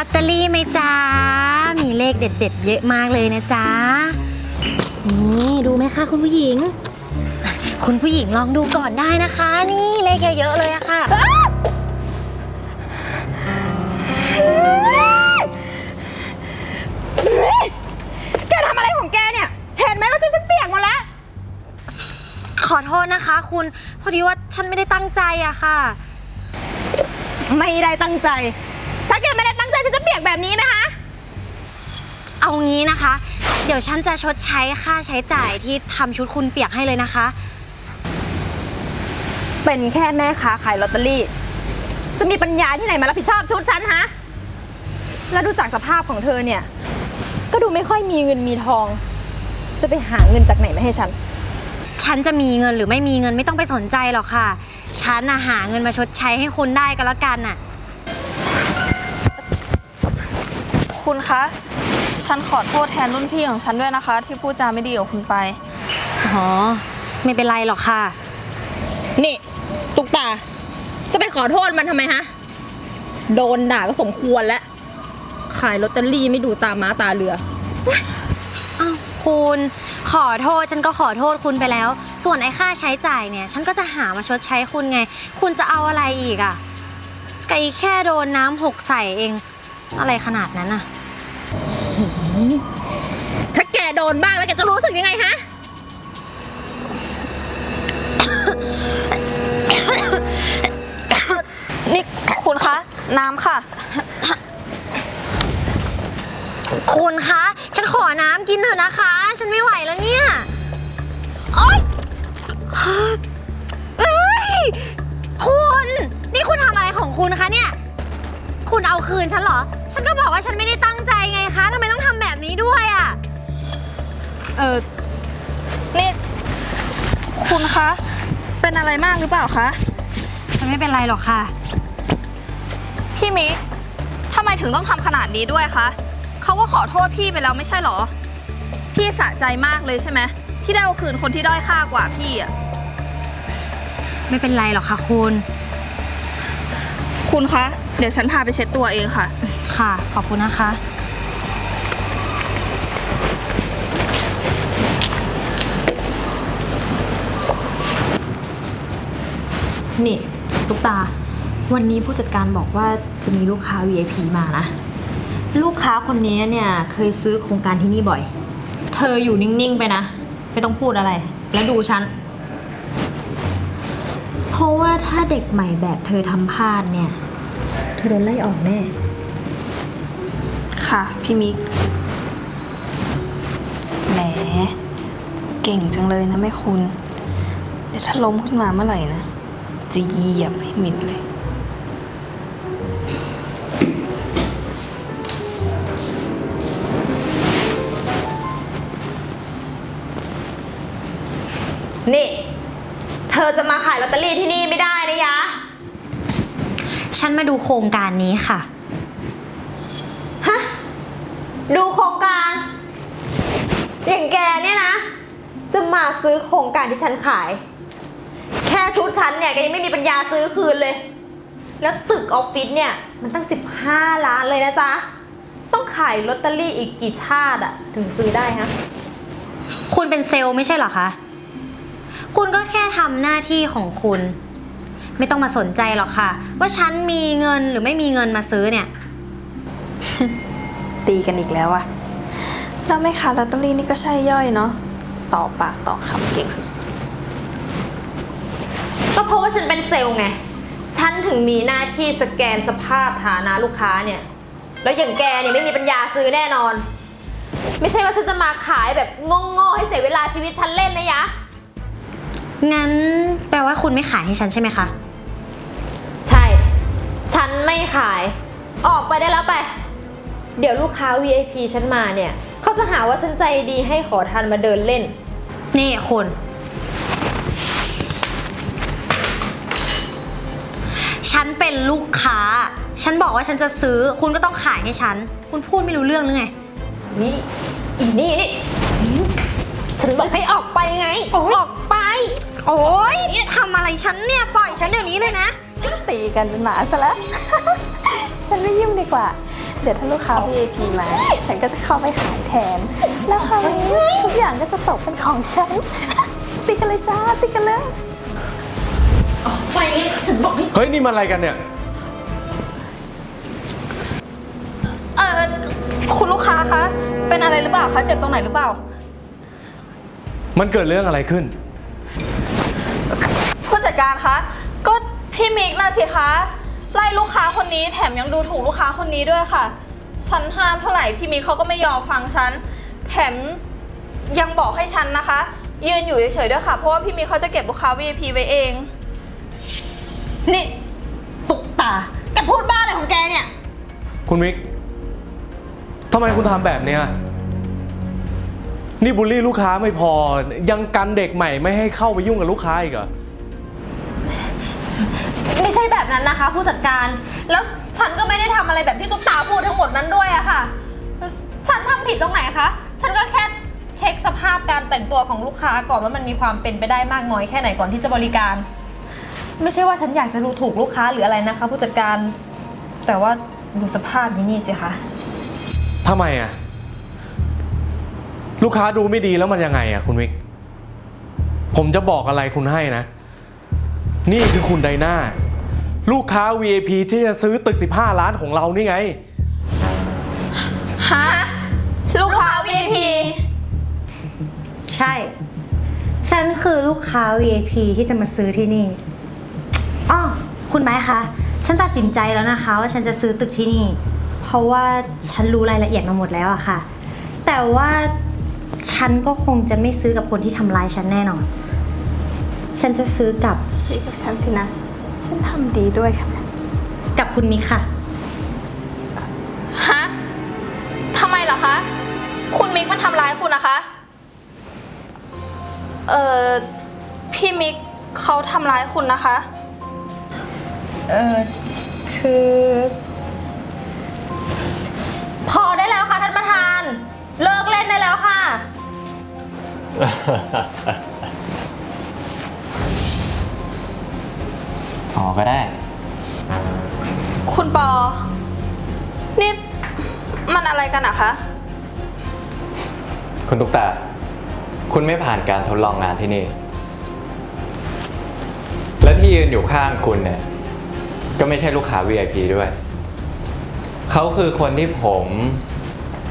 ลอตเตอรี่ไหมจ๊ะ มีเลขเด็ด ๆ เยอะมากเลยนะจ๊ะ นี่ดูไหมคะคุณผู้หญิง คุณผู้หญิงลองดูก่อนได้นะคะ นี่เลขเยอะๆเลยอะค่ะ แกทำอะไรของแกเนี่ย เห็นไหมว่าฉันจะเปียกหมดแล้ว ขอโทษนะคะ คุณ พอดีว่าฉันไม่ได้ตั้งใจอะค่ะ ไม่ได้ตั้งใจ ถ้าแกไม่ได้ แบบนี้ไหมคะ เอางี้นะคะ เดี๋ยวฉันจะชดใช้ค่าใช้จ่ายที่ทำชุดคุณเปียกให้เลยนะคะ เป็นแค่แม่ค้าขายลอตเตอรี่ จะมีปัญญาที่ไหนมารับผิดชอบชุดฉันฮะ แล้วดูจากสภาพของเธอเนี่ย ก็ดูไม่ค่อยมีเงินมีทอง จะไปหาเงินจากไหนมาให้ฉัน ฉันจะมีเงินหรือไม่มีเงินไม่ต้องไปสนใจหรอกค่ะ ฉันน่ะหาเงินมาชดใช้ให้คุณได้ก็แล้วกันน่ะ คุณคะ ฉันขอโทษแทนรุ่นพี่ของฉันด้วยนะคะ ที่พูดจาไม่ดีกับคุณไป อ๋อ ไม่เป็นไรหรอกค่ะ นี่ ตุ๊กตา จะไปขอโทษมันทำไมฮะ โดนด่าก็สมควรแล้ว ขายลอตเตอรี่ไม่ดูตาม้าตาเรือ อ้าวคุณขอโทษฉันก็ขอโทษคุณไปแล้ว ส่วนไอ้ค่าใช้จ่ายเนี่ย ฉันก็จะหามาชดใช้คุณไง คุณจะเอาอะไรอีกอะ่ะไก่แค่โดนน้ำหกใส่เอง อะไรขนาดนั้นอะถ้าแก โดนบ้างแล้วแกจะรู้สึกยังไงฮะ นี่คุณคะ น้ำค่ะ คุณคะ ฉันขอน้ำกินเถอะนะคะ ฉันไม่ไหวแล้วเนี่ย โอ๊ยเอ้ย คุณ นี่คุณทำอะไรของคุณคะเนี่ย คุณเอาคืนฉันเหรอ ฉันก็บอกว่าฉันไม่ได้ตั้งใจไงคะทำไมต้องทำแบบนี้ด้วยอะ่ะ เออนี่ คุณคะ เป็นอะไรมากหรือเปล่าคะ ฉันไม่เป็นไรหรอกค่ะ พี่มิกทำไมถึงต้องทำขนาดนี้ด้วยคะเขาก็ขอโทษพี่ไปแล้วไม่ใช่เหรอ พี่สะใจมากเลยใช่ไหมที่ได้เอาคืนคนที่ด้อยค่ากว่าพี่อะไม่เป็นไรหรอกค่ะคุณ คุณคะ เดี๋ยวฉันพาไปเช็ดตัวเองค่ะ ค่ะ ขอบคุณนะคะ นี่ลูกตา วันนี้ผู้จัดการบอกว่าจะมีลูกค้า VIP มานะ ลูกค้าคนนี้เนี่ยเคยซื้อโครงการที่นี่บ่อย เธออยู่นิ่งๆไปนะ ไม่ต้องพูดอะไร แล้วดูฉัน เพราะว่าถ้าเด็กใหม่แบบเธอทำพลาดเนี่ย เธอโดนไล่ออกแน่ ค่ะ พี่มิก แหม เก่งจังเลยนะแม่คุณ เดี๋ยวถ้าล้มขึ้นมาเมื่อไหร่นะ จะเหยียบให้มิดเลย นี่ เธอจะมาขายลอตเตอรี่ที่นี่ไม่ได้นะยะ ฉันมาดูโครงการนี้ค่ะ ฮะ ดูโครงการ อย่างแกเนี่ยนะ จะมาซื้อโครงการที่ฉันขายแค่ชุดฉันเนี่ยแกยังไม่มีปัญญาซื้อคืนเลย แล้วตึกออฟฟิศเนี่ยมันตั้ง 15 ล้านเลยนะจ๊ะ ต้องขายลอตเตอรี่อีกกี่ชาติอะถึงซื้อได้ฮะ คุณเป็นเซลล์ไม่ใช่เหรอคะ คุณก็แค่ทำหน้าที่ของคุณ ไม่ต้องมาสนใจหรอกค่ะ ว่าฉันมีเงินหรือไม่มีเงินมาซื้อเนี่ย ตีกันอีกแล้วอะแล้วแม่ค้าลอตเตอรี่นี่ก็ใช่ย่อยเนาะต่อปากต่อคำเก่งสุดก็ เพราะว่าฉันเป็นเซลล์ไง ฉันถึงมีหน้าที่สแกนสภาพฐานะลูกค้าเนี่ย แล้วอย่างแกเนี่ยไม่มีปัญญาซื้อแน่นอน ไม่ใช่ว่าฉันจะมาขายแบบโง่ๆให้เสียเวลาชีวิตฉันเล่นนะยะ งั้นแปลว่าคุณไม่ขายให้ฉันใช่ไหมคะ ใช่ ฉันไม่ขาย ออกไปได้แล้วไป เดี๋ยวลูกค้า VIP ฉันมาเนี่ย เขาจะหาว่าฉันใจดีให้ขอทานมาเดินเล่น นี่คุณ เป็นลูกค้า ฉันบอกว่าฉันจะซื้อ คุณก็ต้องขายให้ฉัน คุณพูดไม่รู้เรื่องหรือไง นี่ อีนี่นี่ฉันบอกให้ออกไปไงโอ๊ยออกไป โอ๊ยทำอะไรฉันเนี่ย ปล่อยฉันเดี๋ยวนี้เลยนะๆตีกันเป็นหมาซะแล้ว ฉันไม่ยุ่งดีกว่า เดี๋ยวถ้าลูกค้า VIP มา ฉันก็จะเข้าไปขายแทน แล้วคราวนี้ทุกอย่างก็จะตกเป็นของฉันติดกันเลยจ้าติดกันเลย ไปไงฉันบอกให้ เฮ้ย นี่มันอะไรกันเนี่ย เออคุณลูกค้าคะ เป็นอะไรหรือเปล่าคะ เจ็บตรงไหนหรือเปล่า มันเกิดเรื่องอะไรขึ้น ผู้จัดการคะ ก็พี่มิกนะสิคะ ไล่ลูกค้าคนนี้แถมยังดูถูกลูกค้าคนนี้ด้วยค่ะ ฉันห้ามเท่าไหร่พี่มิกเขาก็ไม่ยอมฟังฉัน แถมยังบอกให้ฉันนะคะ ยืนอยู่เฉยๆด้วยค่ะ เพราะว่าพี่มิกเขาจะเก็บลูกค้า VIP ไว้เอง นี่ ตุกตา แกพูดบ้าอะไรของแกเนี่ย คุณมิกทำไมคุณทำแบบเนี้ยนี่บูลลี่ลูกค้าไม่พอ ยังกันเด็กใหม่ไม่ให้เข้าไปยุ่งกับลูกค้าอีกเหรอ ไม่ใช่แบบนั้นนะคะ ผู้จัดการ แล้วฉันก็ไม่ได้ทำอะไรแบบที่ตุ๊กตาพูดทั้งหมดนั้นด้วยอะค่ะ ฉันทำผิดตรงไหนคะ ฉันก็แค่เช็คสภาพการแต่งตัวของลูกค้าก่อนว่ามันมีความเป็นไปได้มากน้อยแค่ไหนก่อนที่จะบริการ ไม่ใช่ว่าฉันอยากจะดูถูกลูกค้าหรืออะไรนะคะ ผู้จัดการ แต่ว่าดูสภาพที่นี่สิคะ ทำไมอะ ลูกค้าดูไม่ดีแล้วมันยังไงอะ คุณมิก ผมจะบอกอะไรคุณให้นะ นี่คือคุณไดนาลูกค้า VIP ที่จะซื้อตึก 15 ล้านของเรานี่ไง ฮะ ลูกค้า VIP ใช่ ฉันคือลูกค้า VIP ที่จะมาซื้อที่นี่อ๋อ คุณไม้คะ ฉันตัดสินใจแล้วนะคะ ว่าฉันจะซื้อตึกที่นี่ เพราะว่าฉันรู้รายละเอียดมาหมดแล้วอะค่ะ แต่ว่าฉันก็คงจะไม่ซื้อกับคนที่ทำร้ายฉันแน่นอน ฉันจะซื้อกับซื้อกับฉันสินะ ฉันทำดีด้วยค่ะ กับคุณมิกค่ะ ฮะทำไมล่ะคะ คุณมิกมันทำร้ายคุณนะคะ เอ่อ พี่มิกเขาทำร้ายคุณนะคะ เออคือ พอได้แล้วค่ะท่านประธาน เลิกเล่นได้แล้วค่ะ อ๋อก็ได้ คุณปอ นี่ มันอะไรกันอะคะ คุณตุ๊กตา คุณไม่ผ่านการทดลองงานที่นี่ และที่ยืนอยู่ข้างคุณเนี่ย ก็ไม่ใช่ลูกค้า VIP ด้วย เขาคือคนที่ผม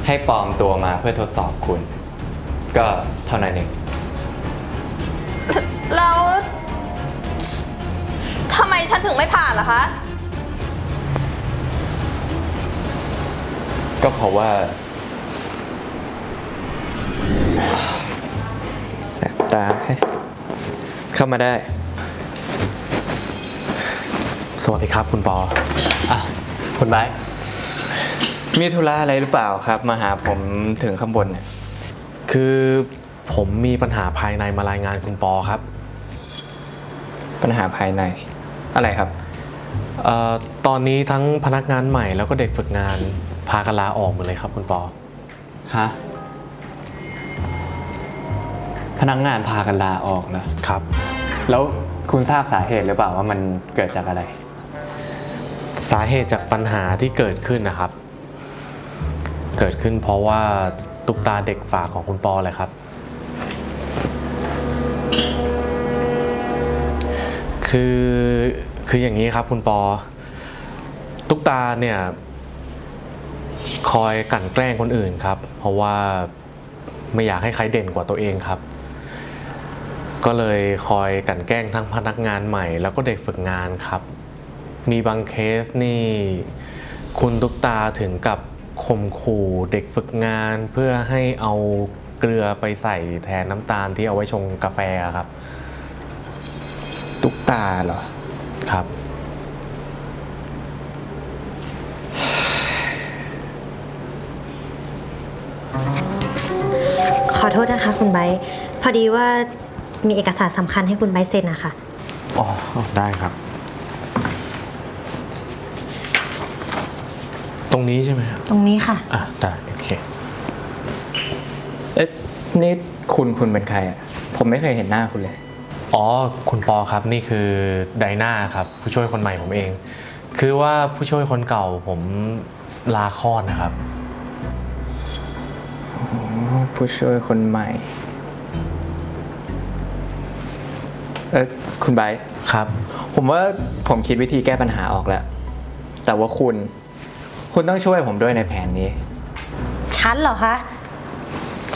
ให้ปลอมตัวมาเพื่อทดสอบคุณ ก็เท่านั้นเอง แล้วทำไมฉันถึงไม่ผ่านล่ะคะ ก็เพราะว่าแสบตาให้เข้ามาได้ สวัสดีครับคุณปออะคุณไบร์ทมีธุระอะไรหรือเปล่าครับ มาหาผมถึงข้างบนเนี่ย คือผมมีปัญหาภายในมารายงานคุณปอครับ ปัญหาภายใน อะไรครับ เอ่อตอนนี้ทั้งพนักงานใหม่แล้วก็เด็กฝึกงานพากันลาออกหมดเลยครับคุณปอ ฮะ พนักงานพากันลาออกเหรอครับ แล้วคุณทราบสาเหตุหรือเปล่าว่ามันเกิดจากอะไร สาเหตุจากปัญหาที่เกิดขึ้นนะครับ เกิดขึ้นเพราะว่าตุกตาเด็กฝากของคุณปอเลยครับ คือคืออย่างนี้ครับคุณปอ ตุกตาเนี่ยคอยกลั่นแกล้งคนอื่นครับ เพราะว่าไม่อยากให้ใครเด่นกว่าตัวเองครับ ก็เลยคอยกลั่นแกล้งทั้งพนักงานใหม่ แล้วก็เด็กฝึกงานครับ มีบางเคสนี่ คุณตุ๊กตาถึงกับข่มขู่เด็กฝึกงานเพื่อให้เอาเกลือไปใส่แทนน้ำตาลที่เอาไว้ชงกาแฟครับ ตุ๊กตาเหรอ ครับ ขอโทษนะคะคุณไบร์ทพอดีว่ามีเอกสารสำคัญให้คุณไบร์ทเซ็นนะคะ อ๋อ ได้ครับ รงนี้ใช่ไหมครับตรงนี้ค่ะ อะได้โอเค เอ๊ะนี่คุณคุณเป็นใครอะ ผมไม่เคยเห็นหน้าคุณเลย อ๋อ คุณปอครับนี่คือไดนาครับ ผู้ช่วยคนใหม่ผมเอง คือว่าผู้ช่วยคนเก่าผมลาคลอดนะครับ ผู้ช่วยคนใหม่ เออคุณไบร์ทครับ ผมว่าผมคิดวิธีแก้ปัญหาออกแล้ว แต่ว่าคุณ คุณต้องช่วยผมด้วยในแผนนี้ ฉันเหรอคะ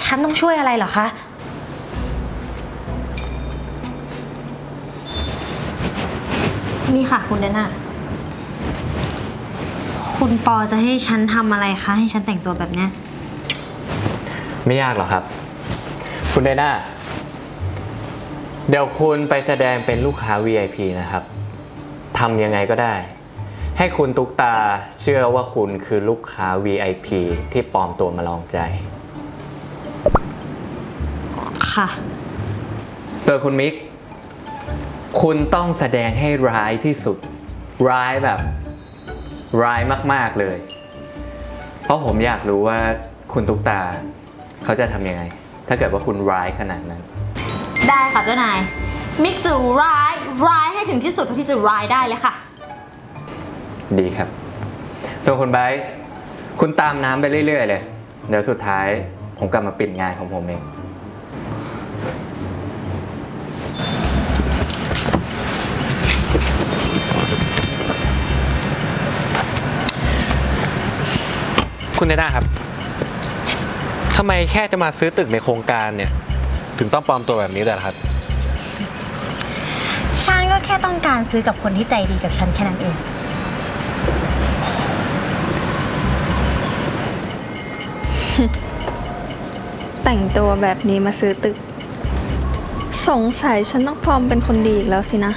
ฉันต้องช่วยอะไรเหรอคะ นี่ค่ะคุณแดน่าคุณปอจะให้ฉันทำอะไรคะ ให้ฉันแต่งตัวแบบเนี้ย ไม่ยากหรอกครับ คุณไดน่าเดี๋ยวคุณไปแสดงเป็นลูกค้า VIP นะครับทำยังไงก็ได้ ให้คุณตุ๊กตาเชื่อว่าคุณคือลูกค้า VIP ที่ปลอมตัวมาลองใจ ค่ะส่วนคุณมิก คุณต้องแสดงให้ร้ายที่สุด ร้ายแบบ ร้ายมาก ๆ เลย เพราะผมอยากรู้ว่าคุณตุ๊กตา เขาจะทำยังไง ถ้าเกิดว่าคุณร้ายขนาดนั้น ได้ค่ะเจ้านาย มิกจะร้าย ร้ายให้ถึงที่สุดเท่าที่จะร้ายได้เลยค่ะ ดีครับ ส่วนคุณไบร์ทคุณตามน้ำไปเรื่อยๆเลย เดี๋ยวสุดท้ายผมกลับมาปิดงานของผมเอง คุณเนด้าครับ ทำไมแค่จะมาซื้อตึกในโครงการเนี่ย ถึงต้องปลอมตัวแบบนี้ด้วยล่ะครับ ฉันก็แค่ต้องการซื้อกับคนที่ใจดีกับฉันแค่นั้นเอง แต่งตัวแบบนี้มาซื้อตึก สงสัยฉันต้องพร้อมเป็นคนดีอีกแล้วสินะ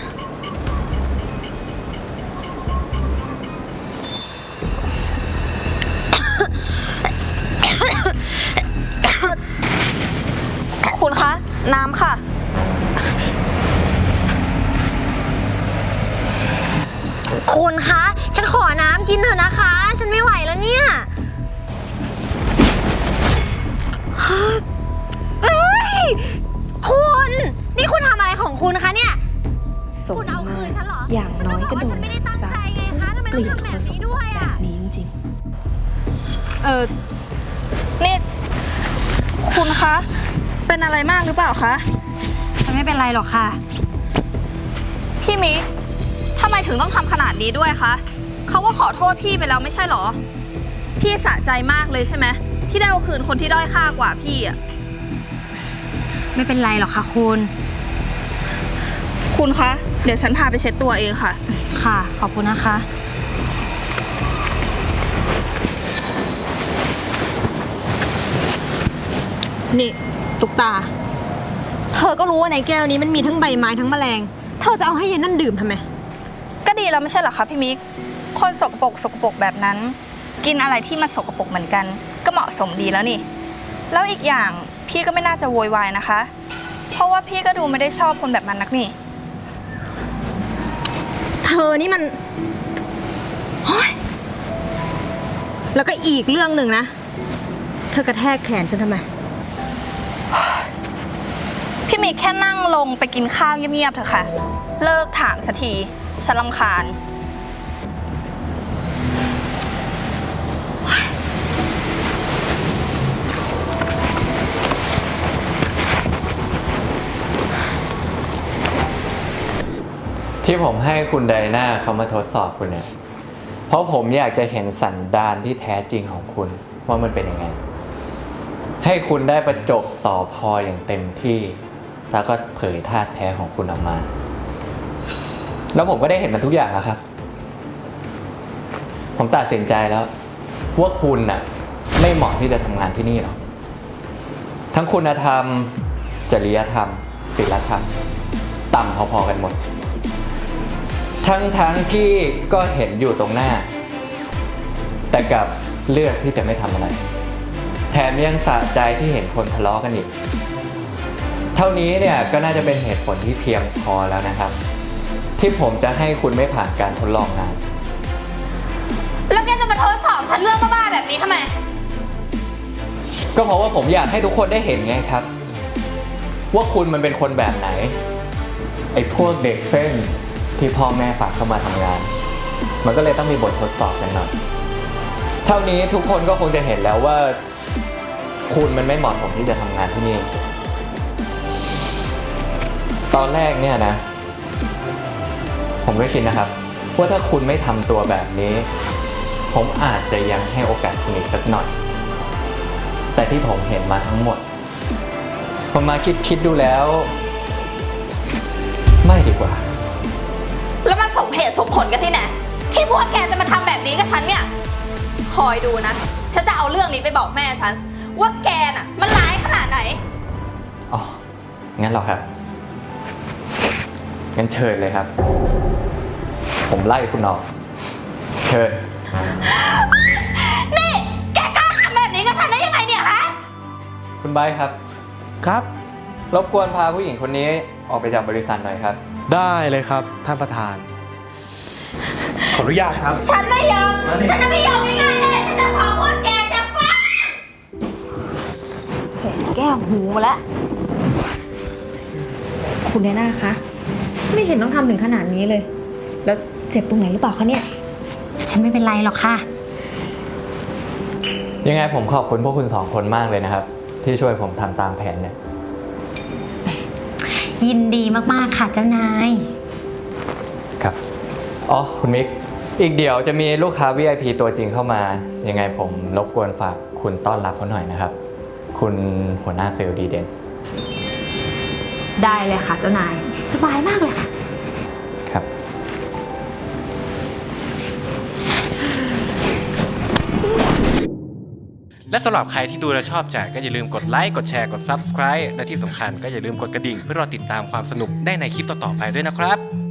คุณคะ น้ำค่ะ คุณคะ ฉันขอน้ำกินเถอะนะคะ คุณคะเนี่ย สมคุณเอามาคืนกฉันเหรออย่างน้อยก็โดนฉันไม่ได้ตั้งน้ำใจสาดไงฉันคะทำไมเกลียดต้องคนทำแบบสนี้กด้ปรวยกแบอะบนี้จริงเออนี่คุณคะ เป็นอะไรมากหรือเปล่าคะ ฉันไม่เป็นไรหรอกค่ะ พี่มิกทำไมถึงต้องทำขนาดนี้ด้วยคะเขาก็ขอโทษพี่ไปแล้วไม่ใช่เหรอ พี่สะใจมากเลยใช่ไหมที่ได้เอาคืนคนที่ด้อยค่ากว่าพี่อะไม่เป็นไรหรอกค่ะคุณ คุณคะ เดี๋ยวฉันพาไปเช็ดตัวเองค่ะ ค่ะ ขอบคุณนะคะ นี่ ตุกตา เธอก็รู้ว่าในแก้วนี้มันมีทั้งใบไม้ทั้งแมลง เธอจะเอาให้ยายนั่นดื่มทำไม ก็ดีแล้วไม่ใช่เหรอคะพี่มิก คนสกปรกสกปรกแบบนั้น กินอะไรที่มาสกปรกเหมือนกัน ก็เหมาะสมดีแล้วนี่ แล้วอีกอย่างพี่ก็ไม่น่าจะโวยวายนะคะ เพราะว่าพี่ก็ดูไม่ได้ชอบคนแบบมันนักนี่ เธอนี่มันโอ๊ยแล้วก็อีกเรื่องหนึ่งนะ เธอกระแทกแขนฉันทำไม พี่มิกแค่นั่งลงไปกินข้าวเงียบๆเถอะค่ะ เลิกถามสักทีฉันรำคาญ ที่ผมให้คุณไดนาเขามาทดสอบคุณเนี่ย เพราะผมอยากจะเห็นสันดานที่แท้จริงของคุณ ว่ามันเป็นยังไง ให้คุณได้ประจบสอพออย่างเต็มที่ แล้วก็เผยท่าตุแท้ของคุณออกมา แล้วผมก็ได้เห็นมันทุกอย่างแล้วครับ ผมตัดสินใจแล้วว่าคุณน่ะ ไม่เหมาะที่จะทำงานที่นี่หรอก ทั้งคุณธรรม จริยธรรมศีลธรรม ต่ำพอๆกันหมด ทั้งทั้งที่ก็เห็นอยู่ตรงหน้า แต่กลับเลือกที่จะไม่ทำอะไร แถมยังสะใจที่เห็นคนทะเลาะกันอีก เท่านี้เนี่ยก็น่าจะเป็นเหตุผลที่เพียงพอแล้วนะครับ ที่ผมจะให้คุณไม่ผ่านการทดลองงาน แล้วแกจะมาทดสอบฉันเรื่องบ้าๆแบบนี้ทำไม ก็เพราะว่าผมอยากให้ทุกคนได้เห็นไงครับ ว่าคุณมันเป็นคนแบบไหน ไอ้พวกเด็กเส้น ที่พ่อแม่ฝากเข้ามาทำงาน มันก็เลยต้องมีบททดสอบกันหน่อย เท่านี้ทุกคนก็คงจะเห็นแล้วว่า คุณมันไม่เหมาะสมที่จะทำงานที่นี่ ตอนแรกเนี่ยนะ ผมก็คิดนะครับ ว่าถ้าคุณไม่ทำตัวแบบนี้ ผมอาจจะยังให้โอกาสคุณอีกสักหน่อย แต่ที่ผมเห็นมาทั้งหมด ผมมาคิดคิดดูแล้ว ไม่ดีกว่า แล้วมันสมเหตุสมผลกันที่ไหน ที่พวกแกจะมาทำแบบนี้กับฉันเนี่ย คอยดูนะ ฉันจะเอาเรื่องนี้ไปบอกแม่ฉัน ว่าแกน่ะ มันร้ายขนาดไหน อ๋อ งั้นเหรอครับ งั้นเชิญเลยครับ ผมไล่คุณออก เชิญ นี่ แกกล้าทำแบบนี้กับฉันได้ยังไงเนี่ยฮะ คุณไบร์ทครับ ครับ รบกวนพาผู้หญิงคนนี้ออกไปจากบริษัทหน่อยครับ ได้เลยครับท่านประธาน ขออนุญาตครับ ฉันไม่ยอมฉันจะไม่ยอมง่ายๆเลย ฉันจะขอพวกแกจะฟ้าแก้วหูมาแล้ว คุณแนน่าคะ ไม่เห็นต้องทำถึงขนาดนี้เลย แล้วเจ็บตรงไหนหรือเปล่าคะเนี่ย ฉันไม่เป็นไรหรอกค่ะ ยังไงผมขอบคุณพวกคุณสองคนมากเลยนะครับ ที่ช่วยผมทำตามแผนเนี่ย ยินดีมากๆค่ะเจ้านาย ครับ อ๋อ คุณมิก อีกเดี๋ยวจะมีลูกค้า VIP ตัวจริงเข้ามา ยังไงผมรบกวนฝากคุณต้อนรับเขาหน่อยนะครับ คุณหัวหน้าเซลล์ดีเด่น ได้เลยค่ะเจ้านาย สบายมากเลยค่ะ และสำหรับใครที่ดูและชอบแจกก็อย่าลืมกดไลค์ กดแชร์ กด Subscribe และที่สำคัญก็อย่าลืมกดกระดิ่ง เพื่อรอติดตามความสนุกได้ในคลิปต่อๆไปด้วยนะครับ